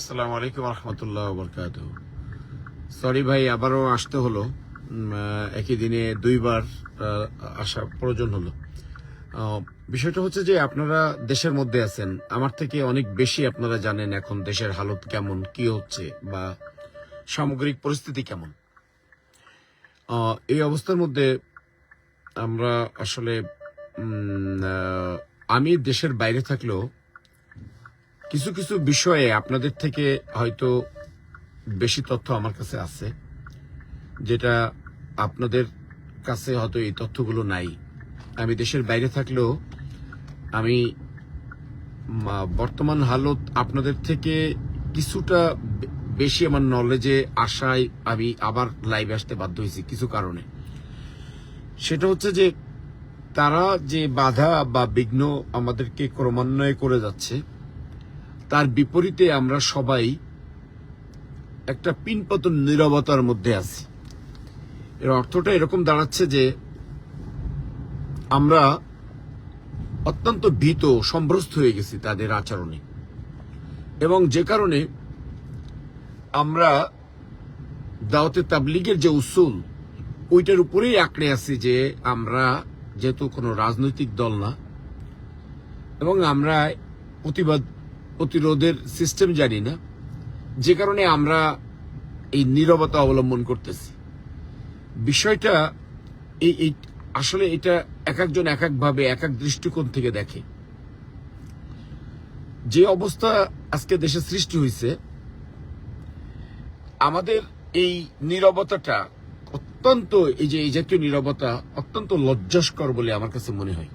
আসসালামু আলাইকুম রহমতুল্লাহ বরকাত সরি ভাই, আবারও আসতে হলো। একই দিনে দুইবার আসা প্রয়োজন হলো। বিষয়টা হচ্ছে যে আপনারা দেশের মধ্যে আছেন। আমার থেকে অনেক বেশি আপনারা জানেন এখন দেশের হালত কেমন, কি হচ্ছে বা সামগ্রিক পরিস্থিতি কেমন। এই অবস্থার মধ্যে আমরা আসলে আমি দেশের বাইরে থাকলেও কিছু কিছু বিষয়ে আপনাদের থেকে হয়তো বেশি তথ্য আমার কাছে আছে, যেটা আপনাদের কাছে হয়তো এই তথ্যগুলো নাই। আমি দেশের বাইরে থাকলেও আমি বর্তমান হালত আপনাদের থেকে কিছুটা বেশি আমার নলেজে আসায় আমি আবার লাইভে আসতে বাধ্য হয়েছি কিছু কারণে। সেটা হচ্ছে যে, তারা যে বাধা বা বিঘ্ন আমাদেরকে ক্রমান্বয়ে করে যাচ্ছে তার বিপরীতে আমরা সবাই একটা পিনপতন নিরবতার মধ্যে আছি। এর অর্থটা এরকম দাঁড়াচ্ছে যে আমরা অত্যন্ত ভীত, সম্ভ্রস্ত হয়ে গেছি তাদের আচরণে। এবং যে কারণে আমরা দাওয়াতে তাবলিগের যে উসুল, ওইটার উপরেই আঁকড়ে আছি যে আমরা যেহেতু কোনো রাজনৈতিক দল না, এবং আমরা প্রতিবাদ প্রতিরোধের সিস্টেম জানি না। যে কারণে আমরা এই নীরবতা অবলম্বন করতেছি। বিষয়টা এই আসলে এটা এক একজন এক একভাবে এক এক দৃষ্টিকোণ থেকে দেখে। যে অবস্থা আজকে দেশে সৃষ্টি হয়েছে আমাদের এই নীরবতাটা অত্যন্ত, এই যে, এই জাতীয় নীরবতা অত্যন্ত লজ্জাস্কর বলে আমার কাছে মনে হয়।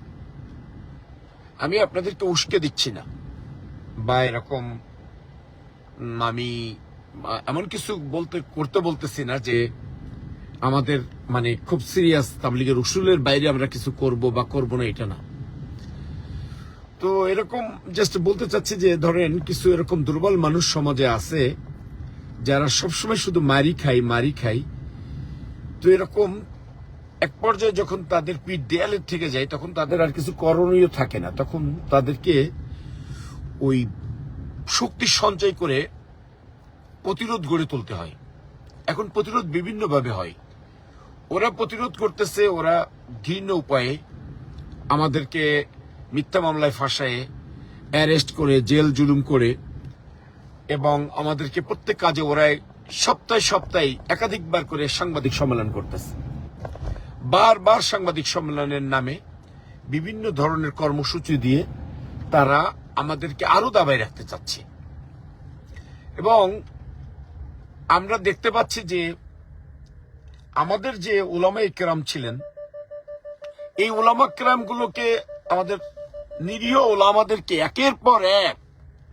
আমি আপনাদেরকে উস্কে দিচ্ছি না। বা এরকম আমি, এমন কিছু বলতে, করতে বলতেছি না যে আমাদের মানে খুব সিরিয়াস তাবলিগের উসুলের বাইরে আমরা কিছু করব বা করব না, এটা না। তো এরকম জাস্ট বলতে চাচ্ছি যে, ধরেন, কিছু এরকম দুর্বল মানুষ সমাজে আছে, যারা সবসময় শুধু মারি খাই মারি খাই তো এরকম, এক পর্যায়ে যখন তাদের পিঠ দেয়ালের থেকে যায়, তখন তাদের আর কিছু করণীয় থাকে না। তখন তাদেরকে ওই শক্তি সঞ্চয় করে প্রতিরোধ গড়ে তুলতে হয়। এখন প্রতিরোধ বিভিন্নভাবে হয়। ওরা প্রতিরোধ করতেছে, ওরা ঘৃণ্য উপায়ে আমাদেরকে মিথ্যা মামলায় ফাঁসায়, অ্যারেস্ট করে, জেল জুলুম করে এবং আমাদেরকে প্রত্যেক কাজে ওরাই সপ্তাহে সপ্তাহে একাধিকবার করে সাংবাদিক সম্মেলন করতেছে। বারবার সাংবাদিক সম্মেলনের নামে বিভিন্ন ধরনের কর্মসূচি দিয়ে তারা আমাদেরকে আরও দাবায় রাখতে চাচ্ছে। এবং আমরা দেখতে পাচ্ছি যে আমাদের যে ওলামা ইকরাম ছিলেন, এই ওলামা গুলোকে আমাদের নিরীহ ওলামাদেরকে একের পর এক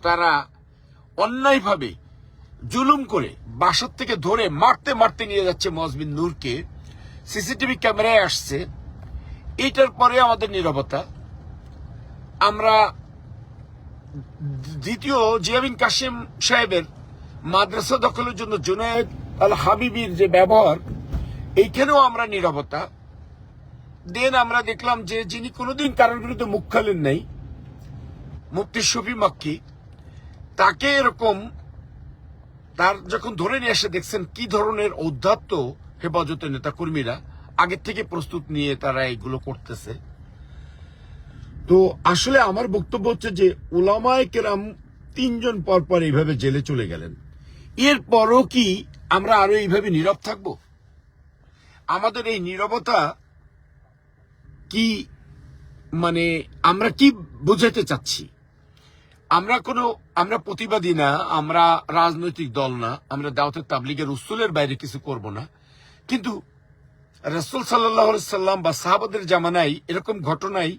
তারা অন্যায়ভাবে জুলুম করে বাসার থেকে ধরে মারতে মারতে নিয়ে যাচ্ছে মজবিন নূরকে। সিসিটিভি ক্যামেরায় আসছে। এইটার পরে আমাদের নিরবতা। আমরা দ্বিতীয়, জিয়াবিন কাশিম সাহেবের মাদ্রাসা দখলের জন্য জুনায়েদ আল হাবিবির যে ব্যবহার, এইখানেও আমরা নিরবতা। দেন আমরা দেখলাম যে যিনি কোনোদিন কারোর বিরুদ্ধে মুখ খালেন নাই, মুফতি শফি মাক্কি, তাকে এরকম তার যখন ধরে নিয়ে এসে দেখছেন কি ধরনের ঔদ্ধত্য হেফাজতের নেতা কর্মীরা আগের থেকে প্রস্তুত নিয়ে তারা এগুলো করতেছে। তো আসলে আমার বক্তব্য হচ্ছে যে ওলামায় কেরাম তিনজন পর পর এইভাবে জেলে চলে গেলেন। এরপরও কি আমরা আরও এইভাবে নীরব থাকব? আমাদের এই নীরবতা কি মানে আমরা কি বুঝাতে চাচ্ছি? আমরা কোনো, আমরা প্রতিবাদী না, আমরা রাজনৈতিক দল না, আমরা দাওয়াতের তাবলিগের উসুলের বাইরে কিছু করব না। কিন্তু রসুল সাল্লাহ সাল্লাম বা সাহাবাদের জামানায় এরকম ঘটনায়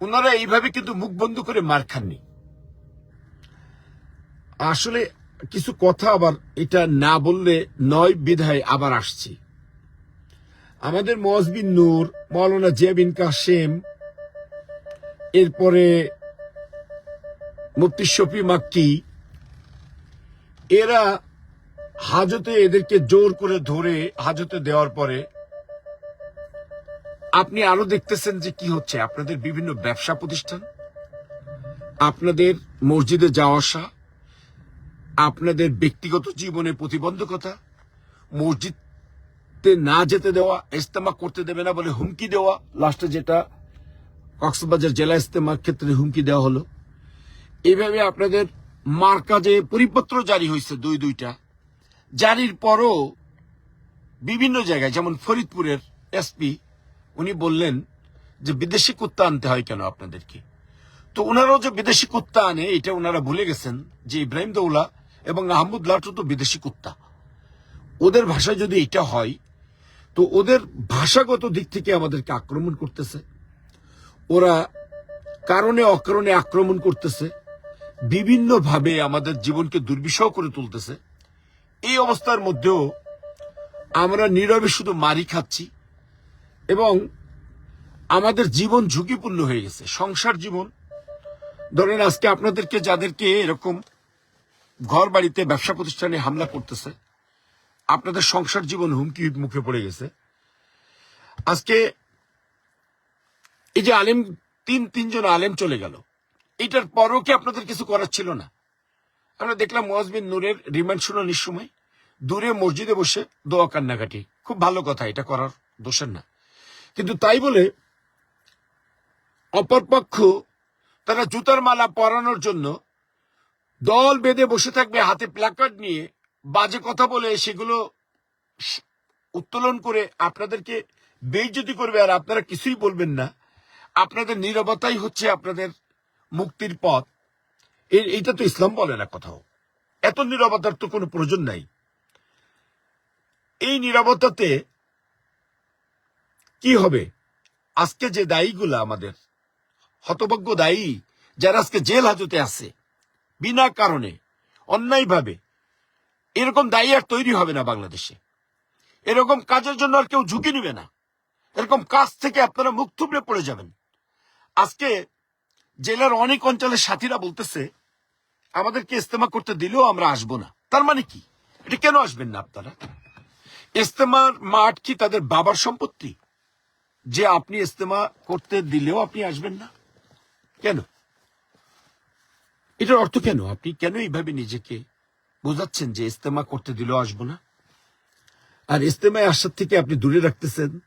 ওনারা এইভাবে কিন্তু মুখ বন্ধ করে মার খাননি। আসলে কিছু কথা আবার এটা না বললে নয় বিধায় আবার আসছি। আমাদের মজবিন নূর মৌলানা জিয়াবিন কাসেম, এরপরে মুফতি শফি মাক্কি, এরা হাজতে এদেরকে জোর করে ধরে হাজতে দেওয়ার পরে আপনি আরও দেখতেছেন যে কি হচ্ছে? আপনাদের বিভিন্ন ব্যবসা প্রতিষ্ঠান, আপনাদের মসজিদে যাওয়া আসা, আপনাদের ব্যক্তিগত জীবনে প্রতিবন্ধকতা, মসজিদে না যেতে দেওয়া ইস্তেমা করতে দেবে না বলে হুমকি দেওয়া, লাস্টে যেটা কক্সবাজার জেলা ইস্তেমার ক্ষেত্রে হুমকি দেওয়া হলো। এইভাবে আপনাদের মার্কাজে পরিপত্র জারি হয়েছে দুই দুইটা, জারির পরও বিভিন্ন জায়গায়, যেমন ফরিদপুরের এসপি উনি বললেন যে বিদেশি কুত্তা আনতে হয় কেন আপনাদেরকে? তো ওনারাও যে বিদেশি কুত্তা আনে, এটা ওনারা ভুলে গেছেন যে ইব্রাহিম দৌলা এবং আহমদ লাটু তো বিদেশি কুত্তা। ওদের ভাষায় যদি এটা হয়, তো ওদের ভাষাগত দিক থেকে আমাদেরকে আক্রমণ করতেছে। ওরা কারণে অকারণে আক্রমণ করতেছে, বিভিন্নভাবে আমাদের জীবনকে দুর্বিষহ করে তুলতেছে। এই অবস্থার মধ্যেও আমরা নীরবে শুধু মারি খাচ্ছি এবং আমাদের জীবন ঝুঁকিপূর্ণ হয়ে গেছে, সংসার জীবন। ধরেন আজকে আপনাদেরকে, যাদেরকে এরকম ঘর বাড়িতে ব্যবসা প্রতিষ্ঠানে হামলা করতেছে, আপনাদের সংসার জীবন হুমকি মুখে পড়ে গেছে। আজকে এই যে আলেম, তিন, তিনজন আলেম চলে গেল। এটার পরও কি আপনাদের কিছু করার ছিল না? আমরা দেখলাম মোয়াজবিন নূরের রিমান্ড শুনানির সময় দূরে মসজিদে বসে দোয়া কান্নাকাটি। খুব ভালো কথা, এটা করার দোষের না। কিন্তু তাই বলে অপরপক্ষ তারা জুতার মালা পরানোর জন্য দল বেঁধে বসে থাকবে, হাতে প্ল্যাকার্ড নিয়ে বাজে কথা বলে সেগুলো উত্তোলন করে আপনাদেরকে বেইজ্জতি করবে আর আপনারা কিছুই বলবেন না। আপনাদের নীরবতাই হচ্ছে আপনাদের মুক্তির পথ। এইটা তো ইসলাম বলে না কোথাও। এত নীরবতার তো কোনো প্রয়োজন নাই। এই নীরবতাতে কি হবে? আজকে যে দায়ীগুলো আমাদের, হতভাগ্য দায়ী যারা আজকে জেল হাজতে আছে, বিনা কারণে, অন্যায়ভাবে, এরকম দায়ী আর তৈরি হবে না বাংলাদেশে। এরকম কাজের জন্য আর কেউ ঝুঁকি নিবে না। এরকম কাজ থেকে আপনারা মুখ থুবড়ে পড়ে যাবেন। আজকে জেলার অনেক অঞ্চলের সাথীরা বলতেছে, আমাদেরকে ইস্তেমা করতে দিলেও আমরা আসব না। তার মানে কি? এটা কেন আসবেন না আপনারা? ইস্তেমার মাঠ কি তাদের বাবার সম্পত্তি? যে আপনি ইস্তেমা করতে দিলেও আপনি আসবেন না? কেন? এটার অর্থ কেন? আপনি কেন এইভাবে নিজেকে বোঝাচ্ছেন যে ইস্তেমা করতে দিলেও আসব না? আর ইস্তেমায় আসার থেকে আপনি দূরে রাখতেছেন।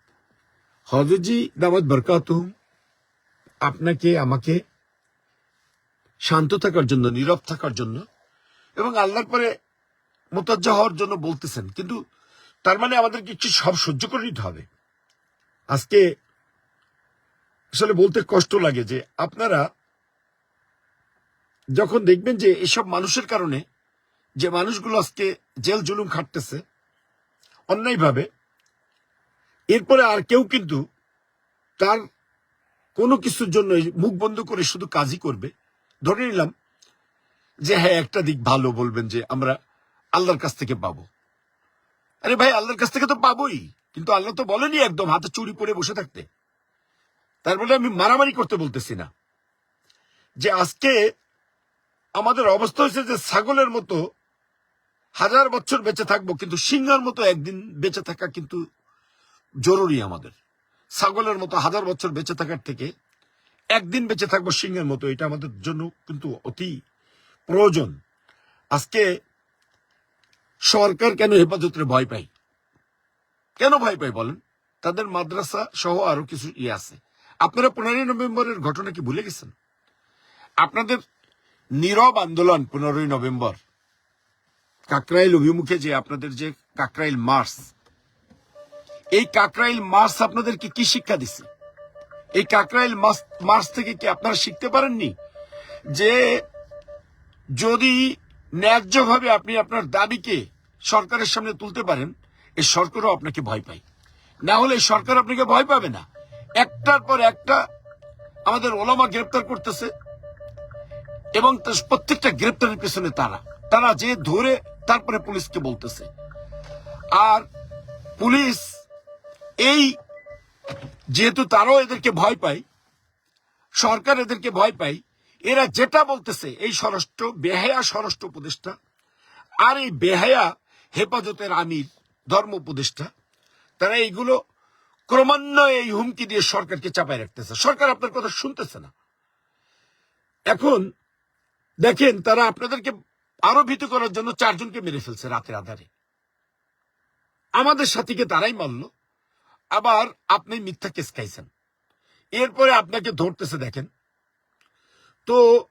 হজরজি দামাত বরকাতুম আপনাকে, আমাকে শান্ত থাকার জন্য, নীরব থাকার জন্য এবং আল্লাহর পরে মোতাজ্জা হওয়ার জন্য বলতেছেন। কিন্তু তার মানে আমাদের কিছু সব সহ্য করে নিতে হবে। আজকে আসলে বলতে কষ্ট লাগে যে আপনারা যখন দেখবেন যে এসব মানুষের কারণে যে মানুষগুলো আজকে জেল জুলুম খাটতেছে, অন্যায়ভাবে, এরপরে আর কেউ কিন্তু তার কোনো কিছুর জন্য মুখ বন্ধ করে শুধু কাজই করবে। ধরে নিলাম যে হ্যাঁ একটা দিক ভালো বলবেন যে আমরা আল্লাহর কাছ থেকে পাবো। আরে ভাই, আল্লাহর কাছ থেকে তো পাবোই। কিন্তু আল্লাহ তো বলেনি একদম হাতে চুরি পরে বসে থাকতে। তার তারপরে আমি মারামারি করতে বলতেছি না। যে আজকে আমাদের অবস্থা হয়েছে যে ছাগলের মতো হাজার বছর বেঁচে থাকব, কিন্তু সিংহের মতো একদিন বেঁচে থাকা কিন্তু জরুরি আমাদের। ছাগলের মতো হাজার বছর বেঁচে থাকার থেকে একদিন বেঁচে থাকব সিংহের মতো, এটা আমাদের জন্য কিন্তু অতি প্রয়োজন। আজকে সরকার কেন হেফাজতের ভয় পায়? কেন ভাই পায় বলেন? তাদের মাদ্রাসা সহ আরও কিছু ইয়ে আছে। আপনারা পনেরোই নভেম্বরের ঘটনা কি ভুলে গেছেন? আপনাদের নীরব আন্দোলন পনেরোই নভেম্বর। কাকরাইল অভিমুখে যে আপনাদের যে কাকরাইল মার্চ। এই কাকরাইল মার্চ আপনাদেরকে কি শিক্ষা দিছে? এই কাকরাইল মার্চ থেকে কি আপনারা শিখতে পারেননি? যে যদি ন্যায্যভাবে আপনি আপনার দাবিকে সরকারের সামনে তুলতে পারেন এই সরকারও আপনাকে ভয় পায়। না হলে সরকার আপনাকে ভয় পাবে না। একটার পর একটা আমাদের ওলামা গ্রেপ্তার করতেছে এবং প্রত্যেকটা গ্রেপ্তারের পেছনে তারা। তারা যে ধরে তারপরে পুলিশকে বলতেছে। আর পুলিশ এই যেহেতু তারাও এদেরকে ভয় পায়, সরকার এদেরকে ভয় পায়, এরা যেটা বলতেছে, এই স্বরাষ্ট্র বেহায়া স্বরাষ্ট্র উপদেষ্টা আর এই বেহায়া হেফাজতের আমির ধর্ম উপদেষ্টা, তারা এইগুলো ক্রমান্বয়ে এই হুমকি দিয়ে সরকারকে চাপায় রাখতেছে। সরকার আপনার কথা শুনতেছে না। এখন দেখেন, তারা আপনাদেরকে আরও ভীত করার জন্য চারজনকে মেরে ফেলছে রাতের আধারে। আমাদের সাথীকে তারাই মারল, আবার আপনি মিথ্যা কেস খাইছেন। এরপরে আপনাকে ধরতেছে, দেখেন। তো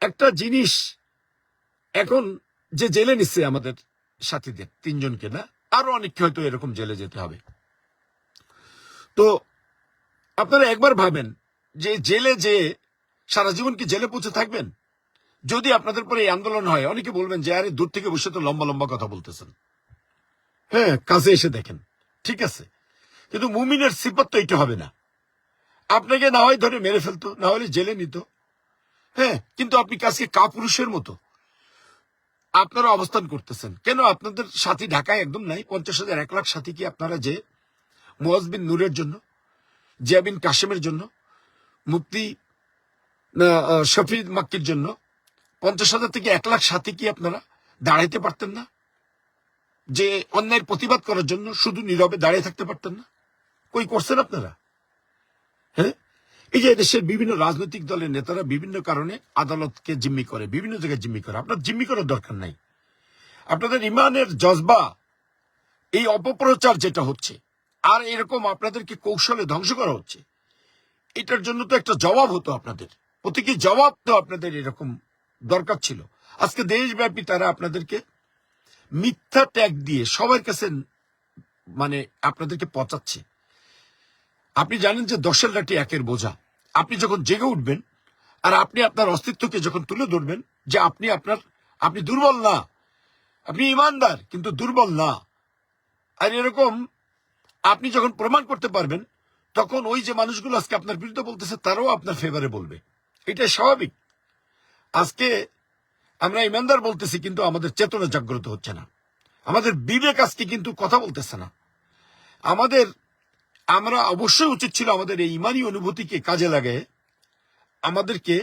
একটা জিনিস এখন যে জেলে নিচ্ছে আমাদের সাথীদের, তিনজনকে না আরও অনেককে হয়তো এরকম জেলে যেতে হবে। তো আপনারা একবার ভাবেন যে জেলে যে সারা জীবন কি জেলে পৌঁছে থাকবেন? যদি আপনাদের পরে এই আন্দোলন হয়, অনেকে বলবেন যে, আরে, দূর থেকে বসে তো লম্বা লম্বা কথা বলতেছেন। হ্যাঁ কাছে এসে দেখেন, ঠিক আছে। কিন্তু মুমিনের সিপত তো এটা হবে না। আপনাকে না হয় ধরে মেরে ফেলতো, না হলে জেলে নিত। হ্যাঁ কিন্তু আপনি কাজকে কাপুরুষের মতো আপনারা অবস্থান করতেছেন। কেন আপনাদের সাথী ঢাকায় একদম নাই? পঞ্চাশ হাজার এক লাখ সাথী কি আপনারা যে মুয়াজ বিন নূরের জন্য জিয়া বিন কাশেমের জন্য আহ, শফিদ মাক্কির জন্য পঞ্চাশ হাজার থেকে এক লাখ সাথী কি আপনারা দাঁড়াইতে পারতেন না? যে অন্যায়ের প্রতিবাদ করার জন্য শুধু নীরবে দাঁড়িয়ে থাকতে পারতেন না? কই করছেন আপনারা? হ্যাঁ? এই যে দেশের বিভিন্ন রাজনৈতিক দলের নেতারা বিভিন্ন কারণে আদালতকে জিম্মি করে, বিভিন্ন জায়গায় জিম্মি করে। আপনার জিম্মি করার দরকার নাই। আপনাদের ইমানের জজবা, এই অপপ্রচার যেটা হচ্ছে, আর এরকম আপনাদেরকে কৌশলে ধ্বংস করা হচ্ছে, এটার জন্য তো একটা জবাব হতো আপনাদের। প্রতীকী জবাব তো আপনাদের এরকম দরকার ছিল। আজকে দেশব্যাপী তারা আপনাদেরকে মিথ্যা ট্যাগ দিয়ে সবার কাছে মানে আপনাদেরকে পচাচ্ছে। আপনি জানেন যে দশের লাঠি একের বোঝা। আপনি যখন জেগে উঠবেন, আর আপনি আপনার অস্তিত্বকে যখন তুলে ধরবেন, যে আপনি আপনার, আপনি দুর্বল না, আপনি ইমানদার, কিন্তু দুর্বল না। আর এরকম আপনি যখন প্রমাণ করতে পারবেন, তখন ওই যে মানুষগুলো আজকে আপনার বিরুদ্ধে বলতেছে, তারাও আপনার ফেভারে বলবে। এটা স্বাভাবিক। আজকে আমরা ইমানদার বলতেছি, কিন্তু আমাদের চেতনা জাগ্রত হচ্ছে না। আমাদের বিবেক আজকে কিন্তু কথা বলতেছে না। আমাদের আমরা অবশ্যই উচিত ছিল আমাদের এই ইমানি অনুভূতিকে কাজে লাগিয়ে আমাদেরকে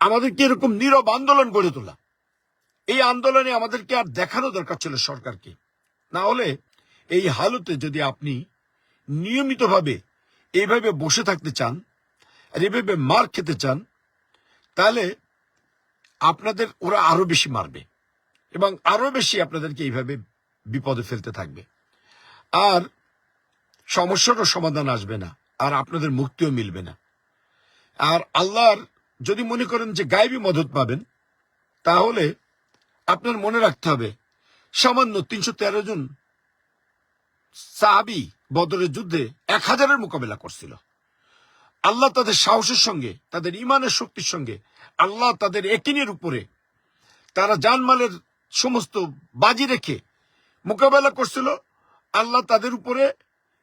আমাদেরকে এরকম নীরব আন্দোলন গড়ে তোলা। এই আন্দোলনে আমাদেরকে আর দেখানো দরকার ছিল সরকারকে। না হলে এই হালতে যদি আপনি নিয়মিতভাবে এইভাবে বসে থাকতে চান, আর এইভাবে মার খেতে চান, তাহলে আপনাদের, ওরা আরও বেশি মারবে এবং আরও বেশি আপনাদেরকে এইভাবে বিপদে ফেলতে থাকবে। আর সমস্যারও সমাধান আসবে না, আর আপনাদের মুক্তিও মিলবে না। আর আল্লাহর যদি মনে করেন যে গায়েবী মদত পাবেন, তাহলে আপনার মনে রাখতে হবে, সামান্য তিনশো তেরো জন সাহাবি বদরের যুদ্ধে এক হাজারের মোকাবেলা করছিল। আল্লাহ তাদের সাহসের সঙ্গে, তাদের ইমানের শক্তির সঙ্গে, আল্লাহ তাদের একিনের উপরে তারা জানমালের সমস্ত বাজি রেখে মোকাবেলা করছিল। আল্লাহ তাদের উপরে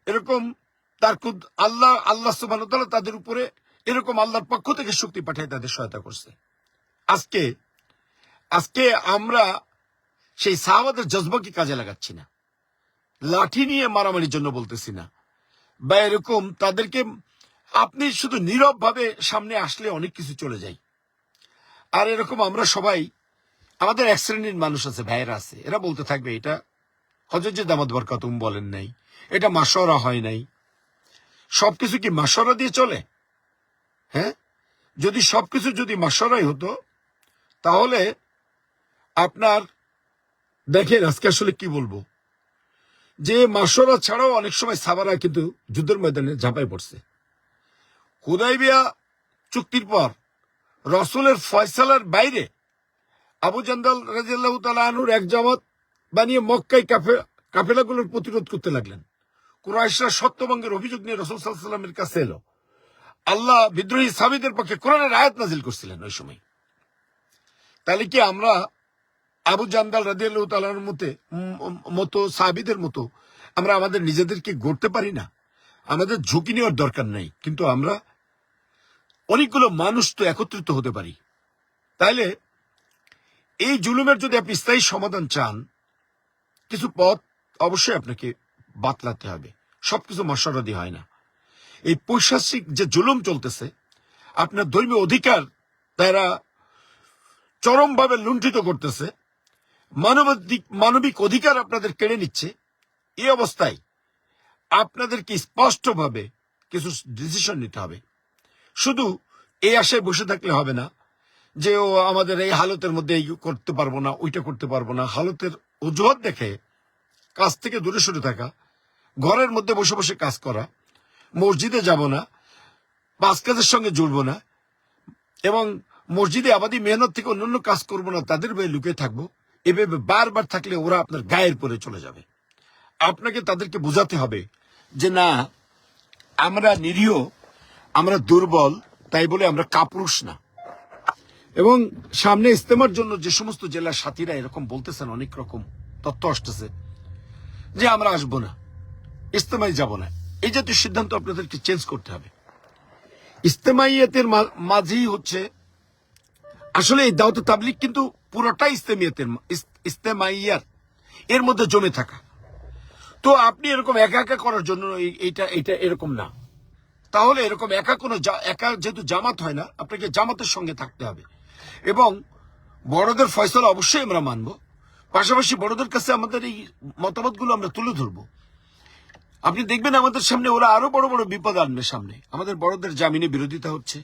এরকম তার কুদ আল্লাহ আল্লাহ সুবাহ তাদের উপরে এরকম আল্লাহর পক্ষ থেকে শক্তি পাঠিয়ে তাদের সহায়তা করছে। আজকে আজকে আমরা সেই সাহাবাদের জজবাকে কাজে লাগাচ্ছি না? লাঠি নিয়ে মারামারির জন্য বলতেছি না। বা এরকম তাদেরকে আপনি শুধু নীরব ভাবে সামনে আসলে অনেক কিছু চলে যায়। আর এরকম আমরা সবাই, আমাদের এক শ্রেণির মানুষ আছে, ভাইয়েরা আছে, এরা বলতে থাকবে, এটা হজরত দামাদ বরকাতুম বলেন নাই। এটা মাসরা হয় নাই। সবকিছু কি মাসরা দিয়ে চলে? হ্যাঁ? যদি সবকিছু যদি মাসরাই হতো, তাহলে আপনার, দেখেন আজকে আসলে কি বলব? যে মাসরা ছাড়াও অনেক সময় সাবারা কিন্তু যুদ্ধের ময়দানে ঝাঁপাই পড়ছে। হুদাইবিয়া চুক্তির পর রসুলের ফয়সালার বাইরে আবু জান্দাল রাজিয়াল্লাহ তালাহুর এক জামাত বানিয়ে মক্কাই কাফে, কাফেলাগুলোর প্রতিরোধ করতে লাগলেন। কুরাইশরা সত্যভঙ্গের অভিযোগ নিয়ে রসুল সাল্লামের কাছে এলো। আল্লাহ বিদ্রোহী সাবিদের পক্ষে কোরআনের আয়াত নাজিল করছিলেন ওই সময়। তাহলে কি আমরা আবু জান্দাল রাজিয়াল্লাহ তালার মতে মতো সাহাবিদের মতো, আমরা আমাদের নিজেদেরকে গড়তে পারি না? আমাদের ঝুঁকি নেওয়ার দরকার নেই। কিন্তু আমরা অনেকগুলো মানুষ তো একত্রিত হতে পারি। তাইলে এই জুলুমের যদি আপনি স্থায়ী সমাধান চান, কিছু পথ অবশ্যই আপনাকে বাতলাতে হবে। সবকিছু মশারাদি হয় না। এই পৈশাসিক যে জুলুম চলতেছে, আপনার ধর্মীয় অধিকার তারা চরমভাবে লুণ্ঠিত করতেছে। মানবাধিক, মানবিক অধিকার আপনাদের কেড়ে নিচ্ছে। এই অবস্থায় আপনাদেরকে স্পষ্টভাবে কিছু ডিসিশন নিতে হবে। শুধু এই আশায় বসে থাকলে হবে না যে, ও, আমাদের এই হালতের মধ্যে এই করতে পারব না, ওইটা করতে পারব না। হালতের অজুহাত দেখে কাজ থেকে দূরে সরে থাকা ঘরের মধ্যে বসে বসে কাজ করা, মসজিদে যাব না, পাঁচ কাজের সঙ্গে জুড়বো না, এবং মসজিদে আবাদি মেহনত থেকে অন্যান্য কাজ করব না, তাদের বয়ে লুকিয়ে থাকব। এভাবে বারবার থাকলে ওরা আপনার গায়ের পরে চলে যাবে। আপনাকে তাদেরকে বোঝাতে হবে যে না, আমরা নিরীহ, আমরা দুর্বল, তাই বলে আমরা কাপুরুষ না। এবং সামনে ইস্তেমার জন্য যে সমস্ত জেলার সাথীরা এরকম বলতেছেন, অনেক রকম তথ্য আসতেছে যে আমরা আসব না। ইস্তেমায় যাব না। এই জাতীয় সিদ্ধান্ত আপনাদেরকে চেঞ্জ করতে হবে। ইস্তেমাইয়াতের মাঝেই হচ্ছে, আসলে এই দাওয়াত তাবলিক কিন্তু পুরোটাই ইস্তেমিয়াতের মা- ইস- ইস্তেমাইয়াত এর মধ্যে জমে থাকা। তো আপনি এরকম একা একা করার জন্য এই- এইটা এটা এরকম না। তাহলে এরকম একা কোনো একা যেহেতু জামাত হয় না, আপনাকে জামাতের সঙ্গে থাকতে হবে। এবং বড়দের ফয়সলা অবশ্যই আমরা মানব। পাশাপাশি বড়দের কাছে আমাদের এই মতামতগুলো আমরা তুলে ধরবো। আপনি দেখবেন আমাদের সামনে ওরা আরও বড় বড় বিপদ আনবে সামনে। আমাদের বড়দের জামিনে বিরোধিতা হচ্ছে।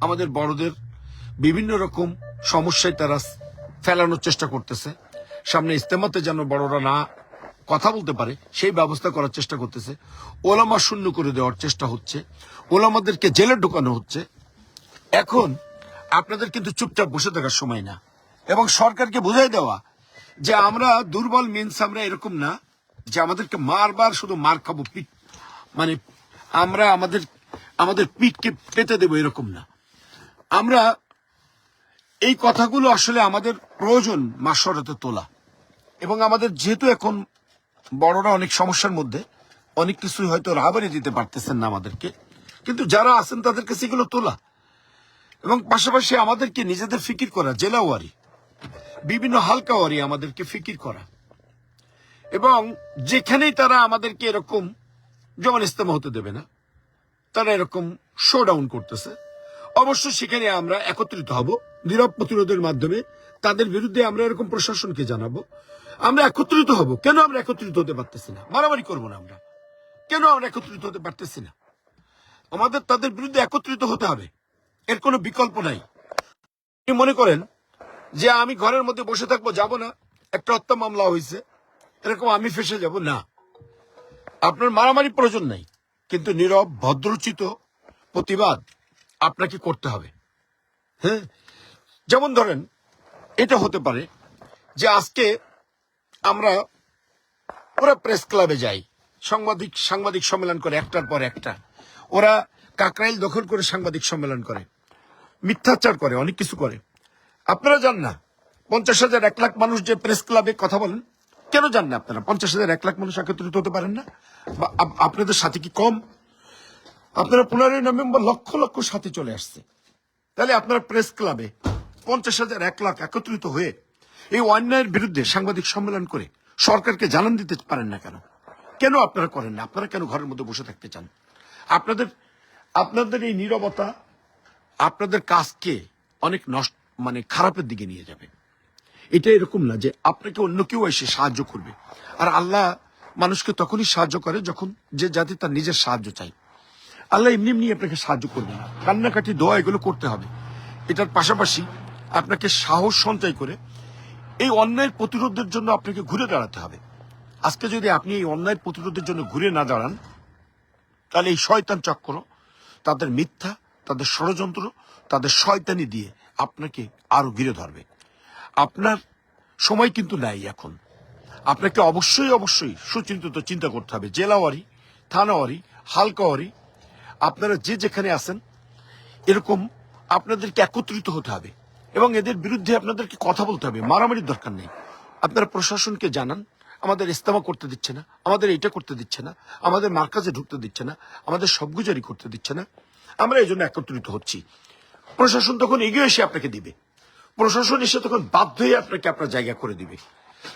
আমাদের বড়দের বিভিন্ন রকম সমস্যায় তারা ফেলানোর চেষ্টা করতেছে। সামনে ইস্তেমাতে যেন বড়রা না কথা বলতে পারে, সেই ব্যবস্থা করার চেষ্টা করতেছে। ওলামা শূন্য করে দেওয়ার চেষ্টা হচ্ছে। ওলামাদেরকে জেলে ঢোকানো হচ্ছে। এখন আপনাদের কিন্তু চুপচাপ বসে থাকার সময় না। এবং সরকারকে বুঝাই দেওয়া যে আমরা দুর্বল মিন্স আমরা এরকম না। যে আমাদেরকে মারবার শুধু মার খাব পিঠ। মানে আমরা আমাদের আমাদের পিঠকে পেতে দেবো এরকম না। আমরা এই কথাগুলো আসলে আমাদের প্রয়োজন মাসরতে তোলা। এবং আমাদের যেহেতু এখন বড়রা অনেক সমস্যার মধ্যে, অনেক কিছুই হয়তো রাহাবারি দিতে পারতেছেন না আমাদেরকে। কিন্তু যারা আছেন তাদের কাছে এগুলো তোলা। এবং পাশাপাশি আমাদেরকে নিজেদের ফিকির করা জেলাওয়ারি বিভিন্ন হালকা ওয়ারি আমাদেরকে ফিকির করা। এবং যেখানেই তারা আমাদেরকে এরকম যেমন ইস্তেমা হতে দেবে না, তারা এরকম শো ডাউন করতেছে। অবশ্য সেখানে আমরা একত্রিত হব, নীরব প্রতিরোধের মাধ্যমে। তাদের বিরুদ্ধে আমরা এরকম প্রশাসনকে জানাব। আমরা একত্রিত হব। কেন আমরা একত্রিত হতে পারতেছি না? মারামারি করব না আমরা। কেন আমরা একত্রিত হতে পারতেছি না? আমাদের, তাদের বিরুদ্ধে একত্রিত হতে হবে। এর কোনো বিকল্প নাই। মনে করেন যে আমি ঘরের মধ্যে বসে থাকব, যাব না? একটা হত্যা মামলা হয়েছে। এরকম আমি ফেসে যাব, না। আপনার মারামারি প্রয়োজন নাই, কিন্তু নীরব, ভদ্রচিত প্রতিবাদ আপনাকে করতে হবে। হ্যাঁ? যেমন ধরেন, এটা হতে পারে যে আজকে আমরা ওরা প্রেস ক্লাবে যাই, সাংবাদিক সাংবাদিক সম্মেলন করে একটার পর একটা। ওরা কাকরাইল দখল করে সাংবাদিক সম্মেলন করে, মিথ্যাচার করে, অনেক কিছু করে। আপনারা যান না, পঞ্চাশ হাজার, এক লাখ মানুষ যে প্রেস ক্লাবে কথা বলেন কেন যান না আপনারা? পঞ্চাশ হাজার, এক লাখ মানুষ একত্রিত হতে পারেন না? আপনাদের সাথে কি কম? আপনারা পনেরোই নভেম্বর লক্ষ লক্ষ সাথে চলে আসছে। তাহলে আপনারা প্রেস ক্লাবে পঞ্চাশ হাজার, এক লাখ একত্রিত হয়ে এই অন্যায়ের বিরুদ্ধে সাংবাদিক সম্মেলন করে সরকারকে জানান দিতে পারেন না কেন? কেন আপনারা করেন না? আপনারা কেন ঘরের মধ্যে বসে থাকতে চান? আপনাদের আপনাদের এই নীরবতা আপনাদের কাজকে অনেক নষ্ট মানে খারাপের দিকে নিয়ে যাবে। এটা এরকম না যে আপনাকে অন্য কেউ এসে সাহায্য করবে। আর আল্লাহ মানুষকে তখনই সাহায্য করে যখন যে জাতি তার নিজের সাহায্য চাই আল্লাহ এমনি এমনি আপনাকে সাহায্য করবে না। কান্নাকাটি, দোয়া এগুলো করতে হবে। এটার পাশাপাশি আপনাকে সাহস সঞ্চয় করে এই অন্যায়ের প্রতিরোধের জন্য আপনাকে ঘুরে দাঁড়াতে হবে। আজকে যদি আপনি এই অন্যায়ের প্রতিরোধের জন্য ঘুরে না দাঁড়ান, তাহলে এই শয়তান চক্র, তাদের মিথ্যা, তাদের ষড়যন্ত্র, তাদের শয়তানি দিয়ে আপনাকে আরও ঘিরে ধরবে। আপনার সময় কিন্তু নাই এখন। আপনাকে অবশ্যই অবশ্যই সুচিন্তিত চিন্তা করতে হবে। জেলাওয়ারি, থানাওয়ারি, হালকাওয়ারি, আপনারা যে যেখানে আছেন, এরকম আপনাদেরকে একত্রিত হতে হবে এবং এদের বিরুদ্ধে আপনাদেরকে কথা বলতে হবে। মারামারির দরকার নেই। আপনারা প্রশাসনকে জানান, আমাদের ইস্তেমা করতে দিচ্ছে না, আমাদের এটা করতে দিচ্ছে না, আমাদের মার্কাজে ঢুকতে দিচ্ছে না, আমাদের সবগুজারি করতে দিচ্ছে না। আমরা এই জন্য একত্রিত হচ্ছি। প্রশাসন তখন এগিয়ে এসে আপনাকে দিবে। প্রশাসন এসে তখন বাধ্য হয়ে আপনাকে আপনার জায়গা করে দিবে।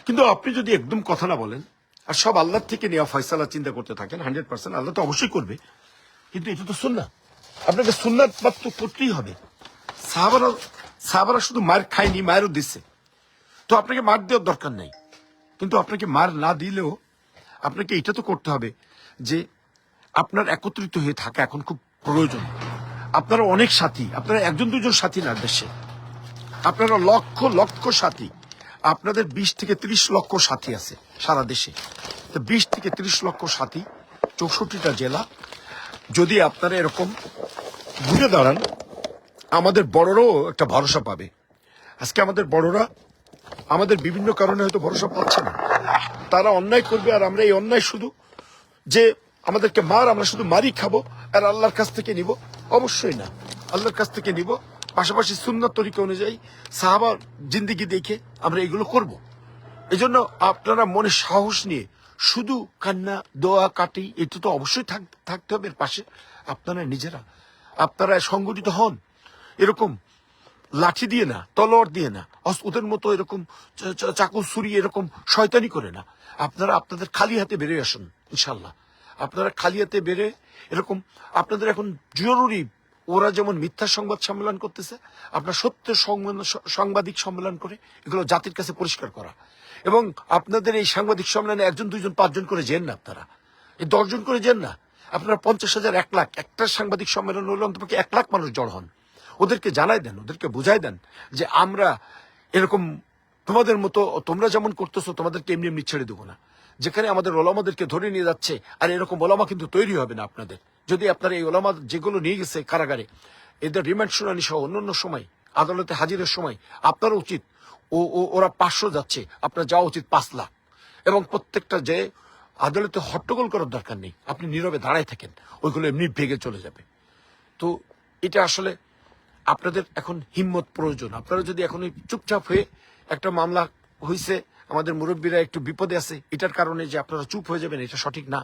কিন্তু আপনি যদি একদম কথা না বলেন, আর সব আল্লাহর থেকে নেওয়া ফয়সালা চিন্তা করতে থাকেন হান্ড্রেড পার্সেন্ট আল্লাহ তো অবশ্যই করবে। কিন্তু এটা তো সুন্না আপনাকে সুন্নাত মাত্র করতেই হবে। সাহাবারা সাহাবারা শুধু মার খায়নি মায়েরও দিচ্ছে তো আপনাকে মার দেওয়ার দরকার নাই। কিন্তু আপনাকে মার না দিলেও আপনাকে এটা তো করতে হবে যে আপনার একত্রিত হয়ে থাকা এখন খুব প্রয়োজন। আপনারা অনেক সাথী। আপনারা একজন দুজন সাথী না দেশে। আপনারা লক্ষ লক্ষ সাথী। আপনাদের বিশ থেকে ত্রিশ লক্ষ সাথী আছে সারা দেশে। তো বিশ থেকে ত্রিশ লক্ষ সাথী চৌষট্টিটা জেলা। যদি আপনারা এরকম ঘুরে দাঁড়ান, আমাদের বড়রাও একটা ভরসা পাবে। আজকে আমাদের বড়রা আমাদের বিভিন্ন কারণে হয়তো ভরসা পাচ্ছে না। তারা অন্যায় করবে আর আমরা এই অন্যায় শুধু যে আমাদেরকে মার, আমরা শুধু মারি খাব আর আল্লাহর কাছ থেকে নিব। অবশ্যই না। আল্লাহর কাছ থেকে নিব। পাশাপাশি সুন্নত তরিকা অনুযায়ী সাহাবার জিন্দিগি দেখে আমরা এগুলো করব। এই জন্য আপনারা মনে সাহস নিয়ে শুধু কান্না, দোয়া, কাটি এটা তো অবশ্যই থাক- থাকতে হবে। এর পাশে আপনারা নিজেরা, আপনারা সংগঠিত হন। এরকম লাঠি দিয়ে না, তলোয়ার দিয়ে না ওদের মতো এরকম চাকু ছুরি এরকম শয়তানি করে না। আপনারা আপনাদের খালি হাতে বেরিয়ে আসুন ইনশাল্লাহ আপনারা খালি হাতে বেরে এরকম, আপনাদের এখন জরুরি ওরা যেমন মিথ্যা সংবাদ সম্মেলন করতেছে, আপনার সত্য সাংবাদিক সম্মেলন করে এগুলো জাতির কাছে পরিষ্কার করা। এবং আপনাদের এই সাংবাদিক সম্মেলনে একজন, দুইজন, পাঁচজন করে যেন না আপনারা। এই দশজন করে যেন না। আপনারা পঞ্চাশ হাজার, এক লাখ, একটা সাংবাদিক সম্মেলন হলে অন্তপক্ষে এক লাখ মানুষ জড় হন। ওদেরকে জানাই দেন, ওদেরকে বুঝাই দেন যে আমরা এরকম তোমাদের মতো, তোমরা যেমন করতেছো, তোমাদেরকে এমনি এমনি ছেড়ে দেবো না। যেখানে আমাদের ওলামাদেরকে ধরে নিয়ে যাচ্ছে, আর এরকম ওলামা কিন্তু তৈরি হবে না আপনাদের। যদি আপনারা এই ওলামা যেগুলো নিয়ে গেছে কারাগারে, এদের রিমান্ড শুনানি সহ অন্যান্য সময়, আদালতে হাজিরের সময়, আপনার উচিত, ও ওরা পাঁচশো যাচ্ছে, আপনার যাওয়া উচিত পাঁচ লাখ। এবং প্রত্যেকটা যে আদালতে হট্টগোল করার দরকার নেই, আপনি নীরবে দাঁড়ায় থাকেন, ওইগুলো এমনি ভেঙে চলে যাবে। তো এটা আসলে আপনাদের এখন হিম্মত প্রয়োজন। আপনারা যদি এখন চুপচাপ হয়ে একটা মামলা হয়েছে আমাদের মুরব্বীরা একটু বিপদে আছে, এটার কারণে যে আপনারা চুপ হয়ে যাবেন, এটা সঠিক না।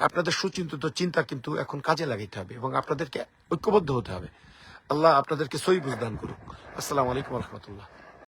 আপনাদের সুচিন্তিত চিন্তা কিন্তু এখন কাজে লাগাইতে হবে এবং আপনাদেরকে ঐক্যবদ্ধ হতে হবে। আল্লাহ আপনাদেরকে সই বুঝদান করুক। আসসালামু আলাইকুম রহমতুল্লাহ।